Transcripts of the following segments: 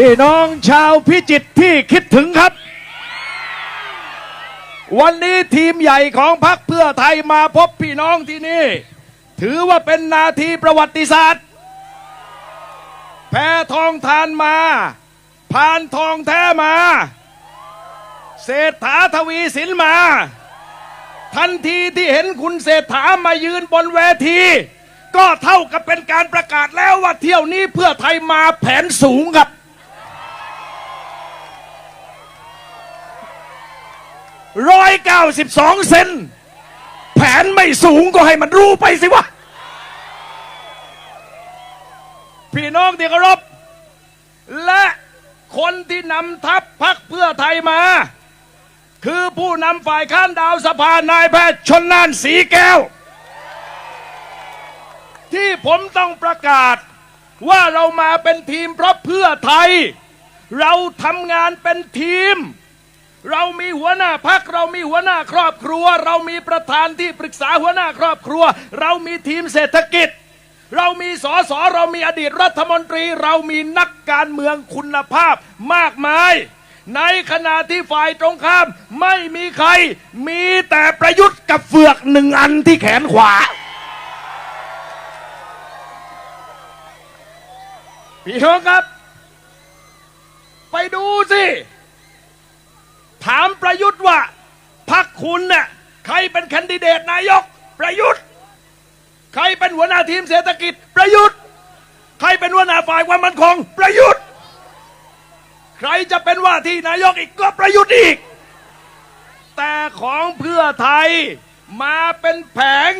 พี่น้องชาวพิจิตรที่คิดถึงครับ วันนี้ทีมใหญ่ของพรรคเพื่อไทยมาพบพี่น้องที่นี่ ถือว่าเป็นนาทีประวัติศาสตร์ แพ้ทองทานมา ผ่านทองแท้มา เศรษฐาทวีสินมา ทันทีที่เห็นคุณเศรษฐามายืนบนเวทีก็เท่ากับเป็นการประกาศแล้วว่าเที่ยวนี้เพื่อไทยมาแผนสูงครับ ร้อยเก้าสิบสองเซนแผนไม่สูงก็ให้มันรู้ไปสิวะ พี่น้องที่เคารพและคนที่นำทัพพักเพื่อไทยมา คือผู้นำฝ่ายค้านดาวสภานายแพทย์ชนน่านสีแก้ว ที่ผมต้องประกาศว่าเรามาเป็นทีมเพราะเพื่อไทย เราทำงานเป็นทีม เรามีหัวหน้าพักเรามีหัวหน้าครอบครัว เรามีประธานที่ปรึกษาหัวหน้าครอบครัว เรามีทีมเศรษฐกิจ เรามีสอสอเรามีอดีตรัฐมนตรี เรามีนักการเมืองคุณภาพมากมาย ในขณะที่ฝ่ายตรงข้ามไม่มีใคร มีแต่ประยุทธ์กับเฟือกหนึ่งอันที่แขนขวา พี่น้องครับ ไปดูสิ ถามประยุทธ์ว่าพักคุณเนี่ยใครเป็นแคนดิเดตนายก ประยุทธ์ ใครเป็นหัวหน้าทีมเศรษฐกิจ ประยุทธ์ ใครเป็นหัวหน้าฝ่ายความมั่นคง ประยุทธ์ ใครจะเป็นว่าที่นายกอีกก็ประยุทธ์อีก แต่ของเพื่อไทยมาเป็นแผง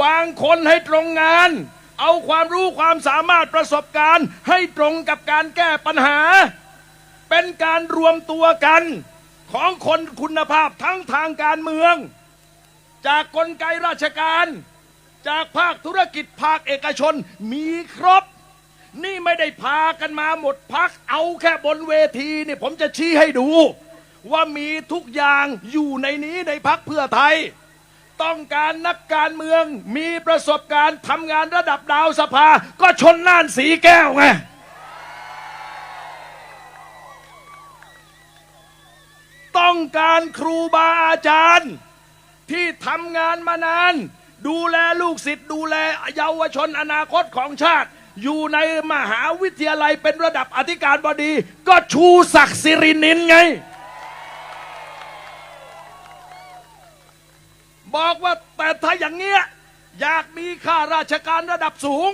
วางคนให้ตรงงาน เอาความรู้ความสามารถประสบการณ์ให้ตรงกับการแก้ปัญหา เป็นการรวมตัวกัน ของคนคุณภาพทั้งทางการเมือง จากกลไกราชการ จากภาคธุรกิจภาคเอกชนมีครบ นี่ไม่ได้พากันมาหมดพักเอาแค่บนเวทีนี่ผมจะชี้ให้ดู ว่ามีทุกอย่างอยู่ในนี้ในพักเพื่อไทย ต้องการนักการเมืองมีประสบการณ์ทำงานระดับดาวสภา ก็ชนน่านสีแก้วไง ต้องการครูบาอาจารย์ ที่ทำงานมานาน ดูแลลูกศิษย์ดูแลเยาวชนอนาคตของชาติ อยู่ในมหาวิทยาลัยเป็นระดับอธิการบดี ก็ชูศักดิ์สิรินินไง บอกว่าแต่ถ้าอย่างเงี้ยอยากมีข้าราชการระดับสูง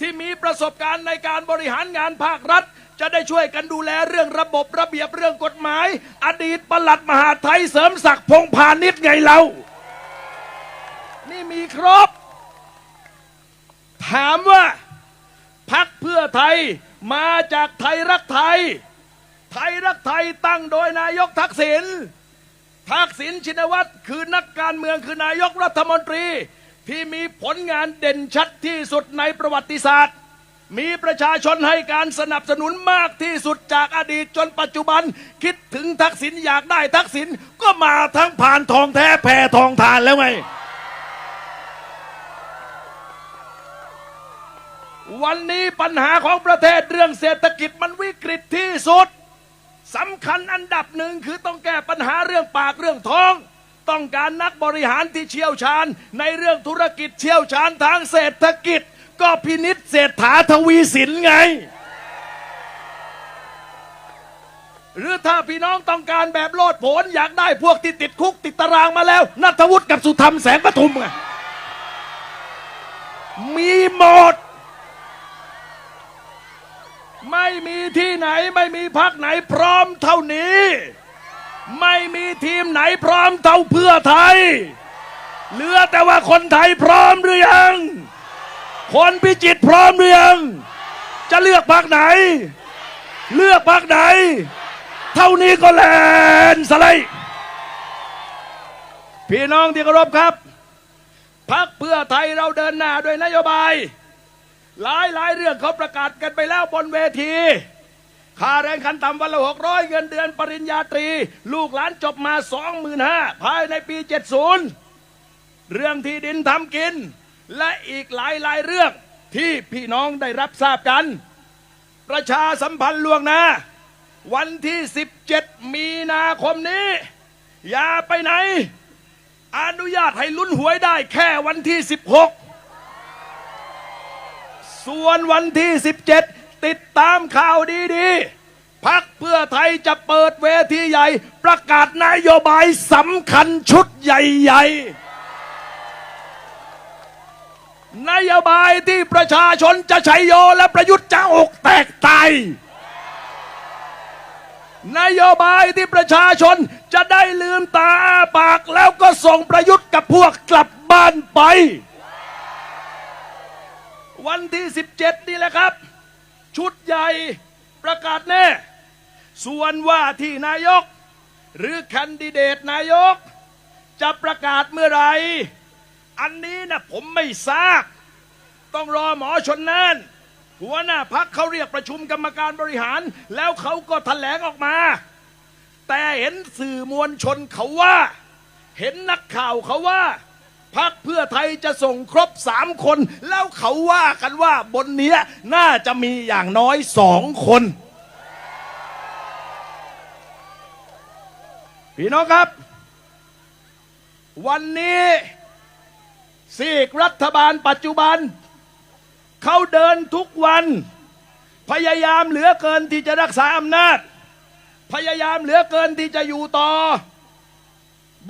ที่มีประสบการณ์ในการบริหารงานภาครัฐ จะได้ช่วยกันดูแลเรื่องระบบระเบียบเรื่องกฎหมาย อดีตปลัดมหาไทยเสริมศักดิ์พงพาณิชย์ไงเรา นี่มีครบ ถามว่าพักเพื่อไทยมาจากไทยรักไทย ไทยรักไทยตั้งโดยนายกทักษิณทักษิณชินวัตรคือนักการเมืองคือนายกรัฐมนตรี ที่มีผลงานเด่นชัดที่สุดในประวัติศาสตร์ มีประชาชนให้การสนับสนุนมากที่สุดจากอดีตจนปัจจุบัน คิดถึงทักษิณอยากได้ทักษิณก็มาทั้งผ่านทองแท้แผ่ทองทานแล้วไง วันนี้ปัญหาของประเทศเรื่องเศรษฐกิจมันวิกฤตที่สุดสำคัญอันดับหนึ่งคือต้องแก้ปัญหาเรื่องปากเรื่องท้อง ต้องการนักบริหารที่เชี่ยวชาญ ในเรื่องธุรกิจเชี่ยวชาญทางเศรษฐกิจ ก็พินิ เศรษฐาทวีสินไง หรือถ้าพี่น้องต้องการแบบโลดโผนอยากได้พวกที่ติดคุกติดตารางมาแล้วนัทวุฒิกับสุธรรมแสงปทุมไงมีหมด ไม่มีที่ไหนไม่มีพักไหนพร้อมเท่านี้ ไม่มีทีมไหนพร้อมเท่าเพื่อไทย เหลือแต่ว่าคนไทยพร้อมหรือยัง คนพิจิตพร้อมหรือยัง จะเลือกพักไหน เลือกพักไหน เท่านี้ก็แลนสไลด์พี่น้องที่เคารพครับพักเพื่อไทยเราเดินหน้าด้วยนโยบาย หลายหลายเรื่องเขาประกาศกันไปแล้วบนเวทีค่าแรงขั้นต่ำวันละหกร้อยเงินเดือนปริญญาตรี ลูกหลานจบมาสองหมื่นห้าภายในปีเจ็ดศูนย์เรื่องที่ดินทำกิน และอีกหลายหลายเรื่องที่พี่น้องได้รับทราบกัน ประชาสัมพันธ์ล่วงหน้า วันที่ 17 มีนาคมนี้ อย่าไปไหน อนุญาตให้ลุ้นหวยได้แค่วันที่ 16 ส่วนวันที่ 17 ติดตามข่าวดีๆพักเพื่อไทยจะเปิดเวทีใหญ่ ประกาศนโยบายสำคัญชุดใหญ่ ๆ นโยบายที่ประชาชนจะใช้โยและประยุทธ์จะอกแตกตายนโยบายที่ประชาชนจะได้ลืมตาปากแล้วก็ส่งประยุทธ์กับพวกกลับบ้านไป วันที่ 17 นี่แหละครับ ชุดใหญ่ประกาศแน่ ส่วนว่าที่นายก หรือแคนดิเดตนายก จะประกาศเมื่อไหร อันนี้นะผมไม่ทราบ ต้องรอหมอชนน่านหัวหน้าพักเขาเรียกประชุมกรรมการบริหาร แล้วเขาก็แถลงออกมา แต่เห็นสื่อมวลชนเขาว่า เห็นนักข่าวเขาว่าพักเพื่อไทยจะส่งครบสามคน แล้วเขาว่ากันว่าบนเนี้ยน่าจะมีอย่างน้อยสองคน พี่น้องครับ วันนี้ ซีกรัฐบาลปัจจุบัน เขาเดินทุกวัน พยายามเหลือเกินที่จะรักษาอำนาจ พยายามเหลือเกินที่จะอยู่ต่อ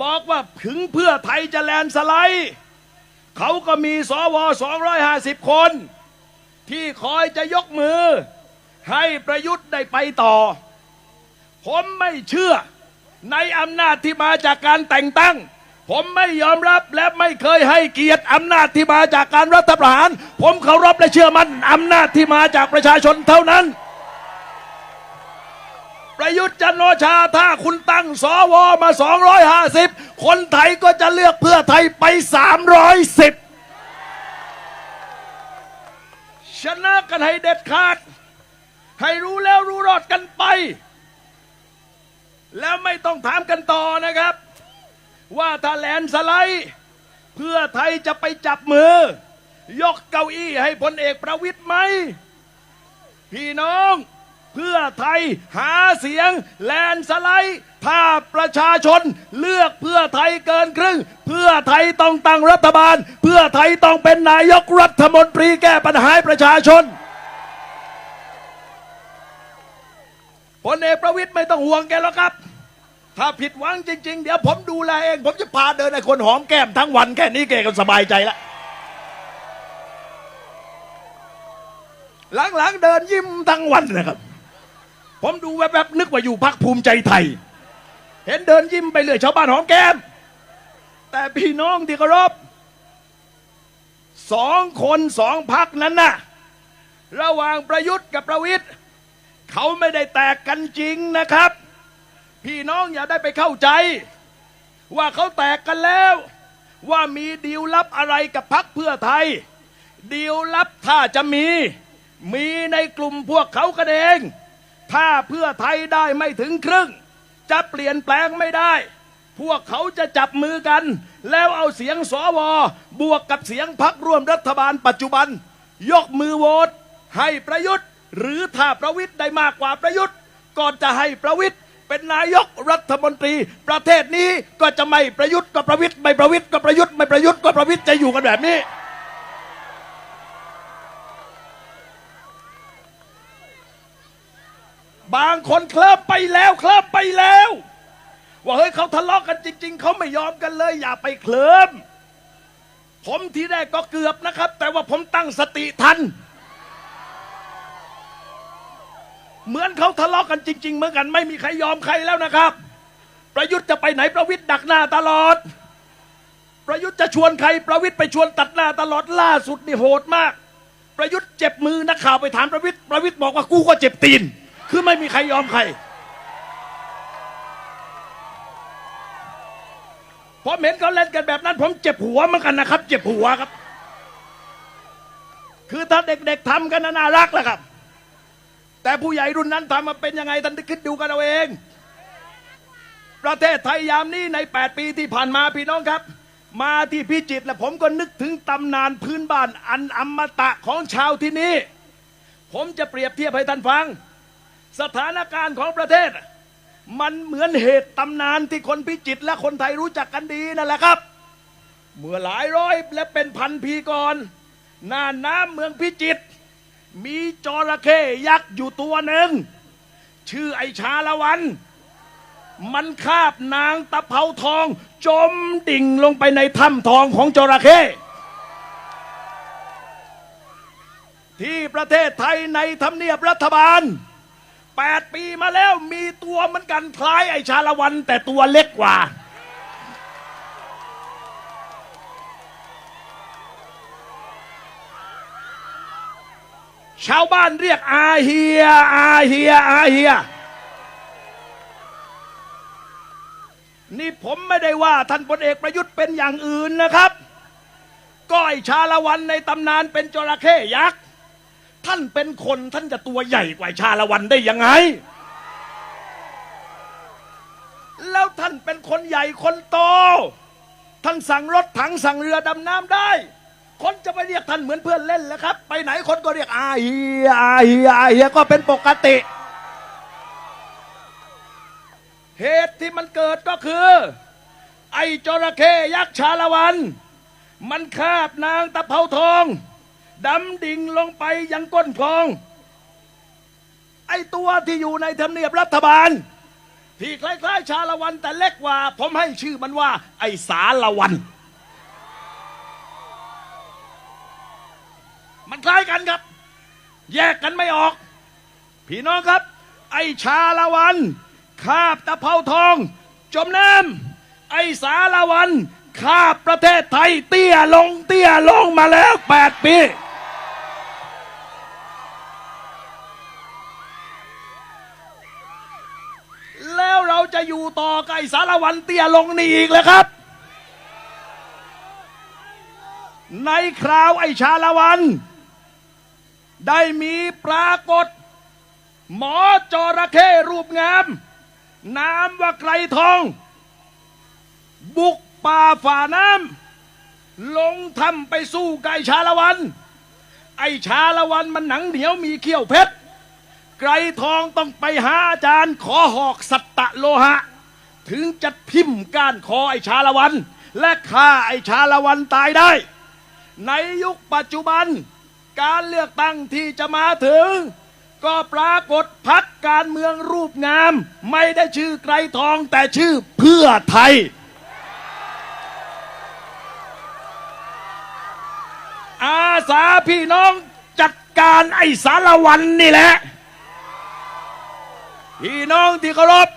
บอกว่าถึงเพื่อไทยจะแลนสไลด์เขาก็มีสว250 คน ที่คอยจะยกมือ ให้ประยุทธ์ได้ไปต่อ ผมไม่เชื่อในอำนาจที่มาจากการแต่งตั้ง ผมไม่ยอมรับและไม่เคยให้เกียรติอำนาจที่มาจากการรัฐประหาร ผมเคารพและเชื่อมั่นอำนาจที่มาจากประชาชนเท่านั้น ประยุทธ์จันโอชาถ้าคุณตั้งสวมา 250 คนไทยก็จะเลือกเพื่อไทยไป 310 ชนะกันให้เด็ดขาด ให้รู้แล้วรู้รอดกันไป แล้วไม่ต้องถามกันต่อนะครับ ว่าถ้าแลนสไลด์เพื่อไทยจะไปจับมือ ยกเก้าอี้ให้พลเอกประวิตยไหม พี่น้องเพื่อไทยหาเสียงแลนสไลด์ถ้าประชาชนเลือกเพื่อไทยเกินครึ่ง เพื่อไทยต้องตั้งรัฐบาล เพื่อไทยต้องเป็นนายกรัฐมนตรีแก้ปัญหาประชาชนพลเอกประวิตยไม่ต้องห่วงแกแล้วครับ ถ้าผิดหวังจริง ๆ เดี๋ยวผมดูแลเอง ผมจะพาเดินไอ้คนหอมแก้มทั้งวันแค่นี้แกก็สบายใจล้วหลังๆเดินยิ้มทั้งวันนะครับ ผมดูแวบๆนึกว่าอยู่พักภูมิใจไทย เห็นเดินยิ้มไปเลยชาวบ้านหอมแก้ม แต่พี่น้องที่เคารพสองคนสองพักนั้นน่ะ ระหว่างประยุทธ์กับประวิทย์เขาไม่ได้แตกกันจริงนะครับ พี่น้องอย่าได้ไปเข้าใจ ว่าเขาแตกกันแล้ว ว่ามีดีลลับอะไรกับพักเพื่อไทย ดีลลับถ้าจะมี มีในกลุ่มพวกเขากันเอง ถ้าเพื่อไทยได้ไม่ถึงครึ่ง จะเปลี่ยนแปลงไม่ได้ พวกเขาจะจับมือกัน แล้วเอาเสียงสวบวกกับเสียงพักร่วมรัฐบาลปัจจุบัน ยกมือโหวตให้ประยุทธ์ หรือถ้าประวิทย์ได้มากกว่าประยุทธ์ก็จะให้ประวิทย์ เป็นนายกรัฐมนตรี ประเทศนี้ก็จะไม่ประยุทธ์ก็ประวิทย์ไม่ประวิทย์ก็ประยุทธ์ไม่ประยุทธ์ก็ประวิทย์จะอยู่กันแบบนี้ บางคนเคลิบไปแล้วเคลิบไปแล้ว ว่าเฮ้ยเขาทะเลาะกันจริง ๆเขาไม่ยอมกันเลย อย่าไปเคลิมผมทีแรกก็เกือบนะครับ แต่ว่าผมตั้งสติทัน เหมือนเขาทะเลาะกันจริง ๆ เหมือนกันไม่มีใครยอมใครแล้วนะครับ ประยุทธ์จะไปไหนประวิทย์ดักหน้าตลอด ประยุทธ์จะชวนใครประวิทย์ไปชวนตัดหน้าตลอดล่าสุดนี่โหดมาก ประยุทธ์เจ็บมือนักข่าวไปถามประวิทย์ประวิทย์บอกว่ากูก็เจ็บตีน คือไม่มีใครยอมใคร ผมเห็นเขาเล่นกันแบบนั้น ผมเจ็บหัวเหมือนกันนะครับ เจ็บหัวครับ คือถ้าเด็กๆทำกันน่ะน่ารักแหละครับ แต่ผู้ใหญ่รุ่นนั้นทำมาเป็นยังไงท่านคิดดูกันเอาเอง ประเทศไทยยามนี้ใน 8 ปีที่ผ่านมาพี่น้องครับ มาที่พิจิตรแล้วผมก็นึกถึงตำนานพื้นบ้านอันอมตะของชาวที่นี่ ผมจะเปรียบเทียบให้ท่านฟัง สถานการณ์ของประเทศ มันเหมือนเหตุตำนานที่คนพิจิตรและคนไทยรู้จักกันดีนั่นแหละครับ เมื่อหลายร้อยและเป็นพันปีก่อนหน้าน้ำเมืองพิจิตร มีจระเข้ยักษ์อยู่ตัวหนึ่ง ชื่อไอชาละวัน มันคาบนางตะเภาทอง จมดิ่งลงไปในถ้ำทองของจระเข้ที่ประเทศไทยในทำเนียบรัฐบาล 8 ปีมาแล้วมีตัวเหมือนกันคล้ายไอชาละวันแต่ตัวเล็กกว่า ชาวบ้านเรียกอาเฮีย อาเฮีย อาเฮีย นี่ผมไม่ได้ว่าท่านพลเอกประยุทธ์เป็นอย่างอื่นนะครับ ก้อยชาละวันในตำนานเป็นจระเข้ยักษ์ ท่านเป็นคนท่านจะตัวใหญ่กว่าชาละวันได้ยังไง แล้วท่านเป็นคนใหญ่คนโต ท่านสั่งรถถังสั่งเรือดำน้ำได้ คนจะไปเรียกท่านเหมือนเพื่อนเล่นแล้วครับ ไปไหนคนก็เรียกอาเฮียอาเฮียอาเฮียก็เป็นปกติ เหตุที่มันเกิดก็คือ ไอ้จระเข้ยักษ์ชาละวัน มันคาบนางตะเภาทองดำดิ่งลงไปยังก้นคลอง ไอ้ตัวที่อยู่ในทำเนียบรัฐบาล ที่คล้ายๆ ชาละวันแต่เล็กกว่า ผมให้ชื่อมันว่า ไอ้สาละวัน มันคล้ายกันครับ แยกกันไม่ออก พี่น้องครับ ไอ้ชาละวันคาบตะเภาทอง จมน้ำไอ้สาละวันคาบประเทศไทยเตี้ยลงเตี้ยลงมาแล้วแปดปีแล้วเราจะอยู่ต่อกับไอสารวันเตี้ยลงนี่อีกเลยครับ ในคราวไอ้ชาละวัน ได้มีปรากฏ หมอจระเข้รูปงาม นามว่าไกรทอง บุกป่าฝ่าน้ำลงถ้ำไปสู้กับไอ้ชาละวัน ไอชาละวันมันหนังเหนียวมีเขี้ยวเพชรไกรทองต้องไปหาอาจารย์ขอหอกสัตตะโลหะ ถึงจะพิมพ์ก้านคอไอชาละวัน และฆ่าไอชาละวันตายได้ ในยุคปัจจุบัน การเลือกตั้งที่จะมาถึง ก็ปรากฏพักการเมืองรูปงาม ไม่ได้ชื่อไกรทองแต่ชื่อเพื่อไทย อาสาพี่น้องจัดการไอ้สารวันนี่แหละ พี่น้องที่เคารพ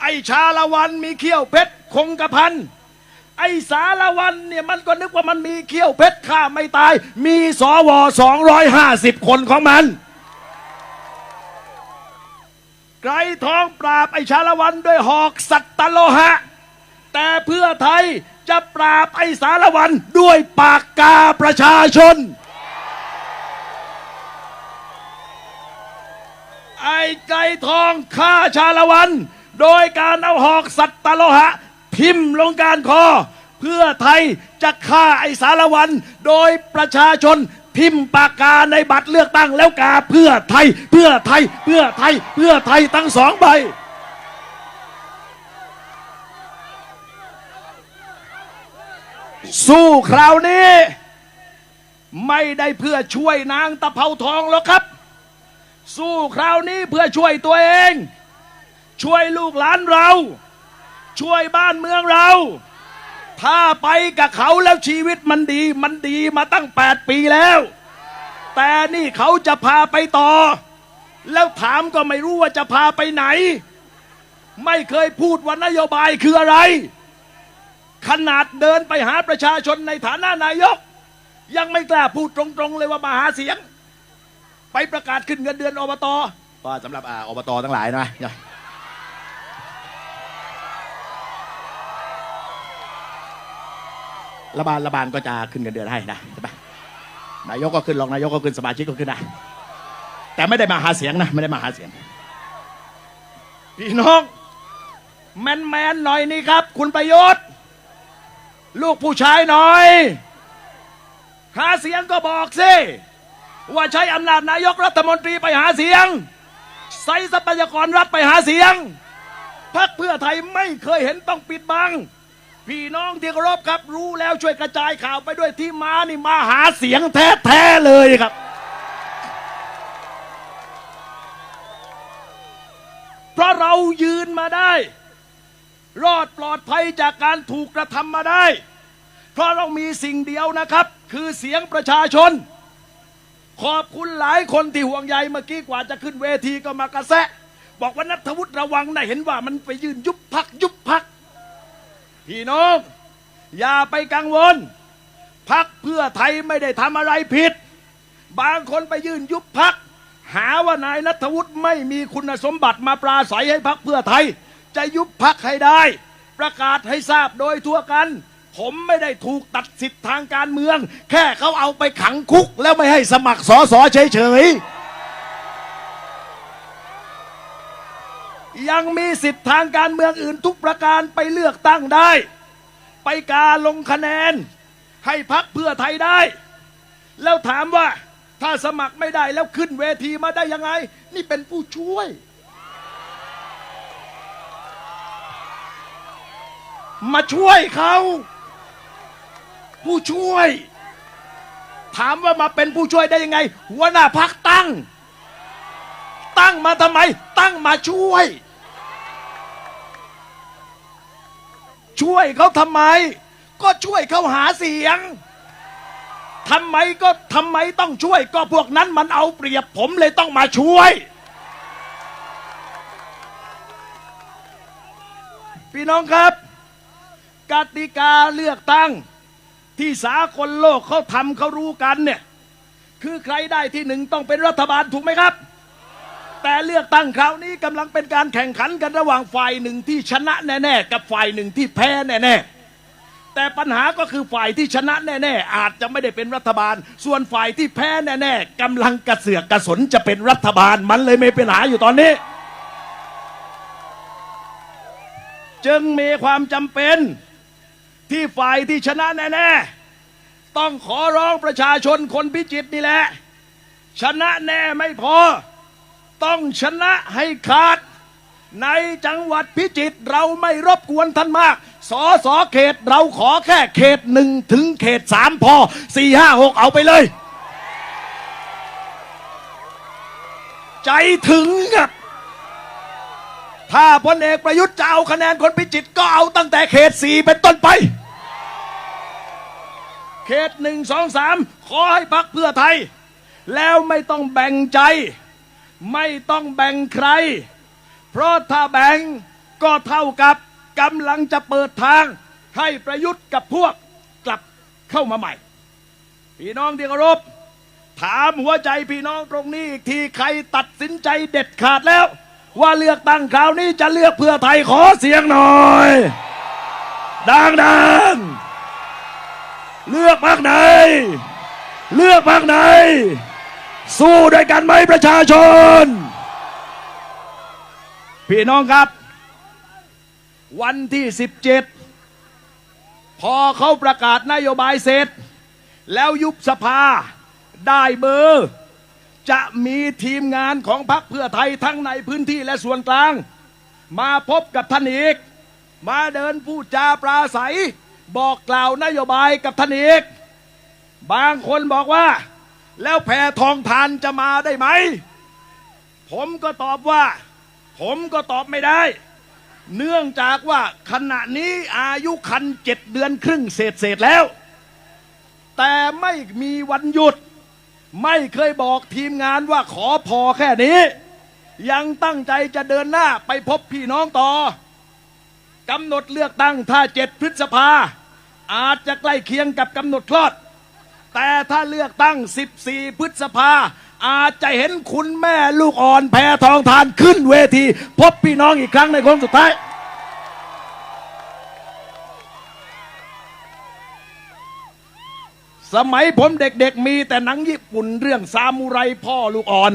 ไอ้ชาละวันมีเขี้ยวเพชรคงกระพัน ไอ้สารวันเนี่ยมันก็นึกว่ามันมีเขี้ยวเพชรข้าไม่ตาย มีสว250คนของมันไกรทองปราบไอ้ชาละวันด้วยหอกสัตตโลหะ แต่เพื่อไทยจะปราบไอ้สารวันด้วยปากกาประชาชน ไอ้ไก่ทองฆ่าชาละวัน โดยการเอาหอกสัตตโลหะ ทิ่มลงการคอ เพื่อไทยจะฆ่าไอสารวัน โดยประชาชนทิมพ์ปากกาในบัตรเลือกตั้งแล้วกาเพื่อไทย เพื่อไทย เพื่อไทย เพื่อไทยทั้งสองใบสู้คราวนี้ ไม่ได้เพื่อช่วยนางตะเภาทองหรอกครับ สู้คราวนี้เพื่อช่วยตัวเอง ช่วยลูกหลานเรา ช่วยบ้านเมืองเรา ถ้าไปกับเขาแล้วชีวิตมันดี มันดีมาตั้งแปดปีแล้ว แต่นี่เขาจะพาไปต่อ แล้วถามก็ไม่รู้ว่าจะพาไปไหน ไม่เคยพูดว่านโยบายคืออะไร ขนาดเดินไปหาประชาชนในฐานะนายก ยังไม่กล้าพูดตรงๆเลยว่ามาหาเสียง ไปประกาศขึ้นเงินเดือนอบตก็สำหรับอบตทั้งหลายนะ รัฐบาลรัฐบาลก็จะขึ้นเงินเดือนให้นะใช่ไหมนายกก็ขึ้นรองนายกก็ขึ้นสมาชิกก็ขึ้นนะแต่ไม่ได้มาหาเสียงนะ ไม่ได้มาหาเสียง พี่น้อง แมนแมนๆหน่อยนี่ครับ คุณประยุทธ์ลูกผู้ชายหน่อย หาเสียงก็บอกสิ ว่าใช้อำนาจนายกรัฐมนตรีไปหาเสียงใส่ทรัพยากรรัฐไปหาเสียงพักเพื่อไทยไม่เคยเห็นต้องปิดบัง พี่น้องที่เคารพครับรู้แล้วช่วยกระจายข่าวไปด้วยที่มานี่มาหาเสียงแท้ๆเลยครับ เพราะเรายืนมาได้ รอดปลอดภัยจากการถูกกระทำมาได้ เพราะเรามีสิ่งเดียวนะครับ คือเสียงประชาชน ขอบคุณหลายคนที่ห่วงใยเมื่อกี้กว่าจะขึ้นเวทีก็มากระแซะ บอกว่านัทวุฒิระวังนะเห็นว่ามันไปยืนยุบพักยุบพัก พี่น้อง อย่าไปกังวลพักเพื่อไทยไม่ได้ทำอะไรผิด บางคนไปยื่นยุบพัก หาว่านายนัทวุฒิไม่มีคุณสมบัติมาปราศัยให้พักเพื่อไทย จะยุบพักให้ได้ ประกาศให้ทราบโดยทั่วกัน ผมไม่ได้ถูกตัดสิทธิ์ทางการเมือง แค่เขาเอาไปขังคุกแล้วไม่ให้สมัครสอสอเฉยๆ ยังมีสิทธิ์ทางการเมืองอื่นทุกประการไปเลือกตั้งได้ ไปกาลงคะแนน ให้พักเพื่อไทยได้ แล้วถามว่าถ้าสมัครไม่ได้แล้วขึ้นเวทีมาได้ยังไง นี่เป็นผู้ช่วย มาช่วยเขา ผู้ช่วย ถามว่ามาเป็นผู้ช่วยได้ยังไงหัวหน้าพักตั้ง ตั้งมาทำไม ตั้งมาช่วย ช่วยเขาทำไม ก็ช่วยเขาหาเสียงทำไมก็ทำไมต้องช่วย ก็พวกนั้นมันเอาเปรียบผมเลยต้องมาช่วย พี่น้องครับกติกาเลือกตั้ง ที่สากลโลกเขาทำเขารู้กันเนี่ย คือใครได้ที่หนึ่งต้องเป็นรัฐบาลถูกไหมครับ แต่เลือกตั้งคราวนี้กำลังเป็นการแข่งขันกันระหว่างฝ่ายหนึ่งที่ชนะแน่ๆกับฝ่ายหนึ่งที่แพ้แน่ๆแต่ปัญหาก็คือฝ่ายที่ชนะแน่ๆอาจจะไม่ได้เป็นรัฐบาล ส่วนฝ่ายที่แพ้แน่ๆกำลังกระเสือกกระสนจะเป็นรัฐบาลมันเลยไม่เป็นหาอยู่ตอนนี้ จึงมีความจำเป็นที่ฝ่ายที่ชนะแน่ๆต้องขอร้องประชาชนคนพิจิตรนี่แหละชนะแน่ไม่พอ ต้องชนะให้ขาด ในจังหวัดพิจิตรเราไม่รบกวนท่านมาก สอสอเขตเราขอแค่เขตหนึ่งถึงเขตสามพอสี่ห้าหกเอาไปเลย ใจถึงครับถ้าพลเอกประยุทธ์จะเอาคะแนนคนพิจิตรก็เอาตั้งแต่เขตสี่เป็นต้นไป เขตหนึ่งสองสามขอให้พักเพื่อไทย แล้วไม่ต้องแบ่งใจ ไม่ต้องแบ่งใคร เพราะถ้าแบ่งก็เท่ากับกำลังจะเปิดทาง ให้ประยุทธ์กับพวกกลับเข้ามาใหม่ พี่น้องที่เคารพถามหัวใจพี่น้องตรงนี้อีกทีใครตัดสินใจเด็ดขาดแล้ว ว่าเลือกตั้งคราวนี้จะเลือกเพื่อไทยขอเสียงหน่อย ดังๆเลือกพรรคไหน เลือกพรรคไหน สู้ด้วยกันไหมประชาชน พี่น้องครับ วันที่ 17 พอเขาประกาศนโยบายเสร็จ แล้วยุบสภาได้เบอร์ จะมีทีมงานของพรรคเพื่อไทยทั้งในพื้นที่และส่วนกลาง มาพบกับท่านอีก มาเดินพูดจาปราศัย บอกกล่าวนโยบายกับท่านอีก บางคนบอกว่า แล้วแพทองทานจะมาได้ไหม ผมก็ตอบว่า ผมก็ตอบไม่ได้ เนื่องจากว่าขณะนี้อายุคันเจ็ดเดือนครึ่งเศษเศษๆแล้ว แต่ไม่มีวันหยุด ไม่เคยบอกทีมงานว่าขอพอแค่นี้ ยังตั้งใจจะเดินหน้าไปพบพี่น้องต่อกำหนดเลือกตั้งถ้าเจ็ดพฤษภา อาจจะใกล้เคียงกับกำหนดคลอด แต่ถ้าเลือกตั้ง 14 พฤษภา อาจจะเห็นคุณแม่ลูกอ่อนแพทองทานขึ้นเวที พบพี่น้องอีกครั้งในโค้งสุดท้าย สมัยผมเด็กๆมีแต่หนังญี่ปุ่นเรื่องซามูไรพ่อลูกอ่อน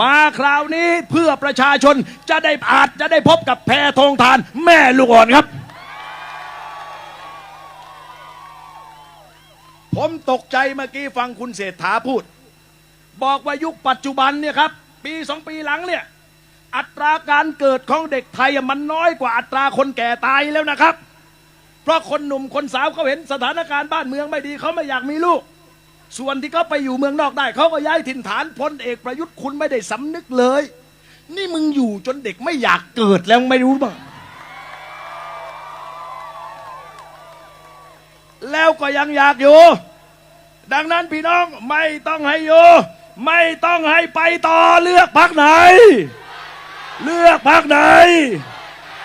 มาคราวนี้เพื่อประชาชนจะได้อาจจะได้พบกับแพทองทานแม่ลูกอ่อนครับ ผมตกใจเมื่อกี้ฟังคุณเศรษฐาพูด บอกว่ายุคปัจจุบันเนี่ยครับ ปีสองปีหลังเนี่ย อัตราการเกิดของเด็กไทยมันน้อยกว่าอัตราคนแก่ตายแล้วนะครับ เพราะคนหนุ่มคนสาวเขาเห็นสถานการณ์บ้านเมืองไม่ดีเขาไม่อยากมีลูก ส่วนที่เขาไปอยู่เมืองนอกได้เขาก็ย้ายถิ่นฐานพลเอกประยุทธ์คุณไม่ได้สำนึกเลย นี่มึงอยู่จนเด็กไม่อยากเกิดแล้วไม่รู้บ้าง แล้วก็ยังอยากอยู่ ดังนั้นพี่น้องไม่ต้องให้อยู่ ไม่ต้องให้ไปต่อเลือกพักไหน เลือกพักไหน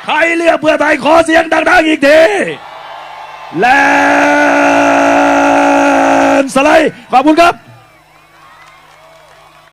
ใครเลือกเพื่อไทยขอเสียงดังๆอีกทีแลนสไลด์ขอบคุณครับ